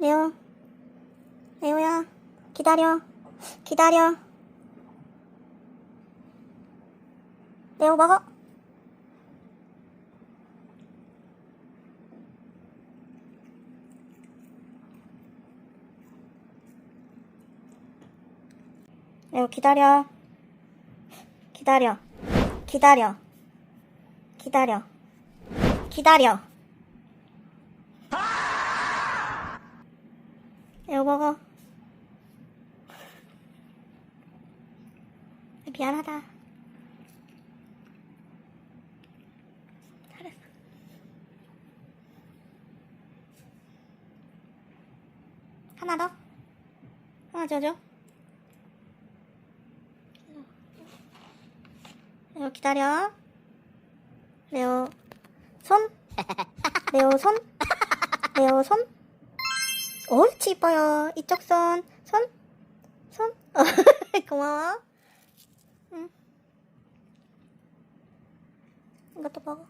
레오. 레오야. 기다려. 기다려. 레오 먹어. 레오 기다려. 기다려. 기다려. 기다려. 기다려. 레오 먹어. 미안하다. 잘했어. 하나 더. 하나 줘줘. 레오 기다려. 레오 손. 레오 손. 레오 손. 옳지 이뻐요. 이쪽 손. 손. 손. 고마워. 응. 이것도 먹어.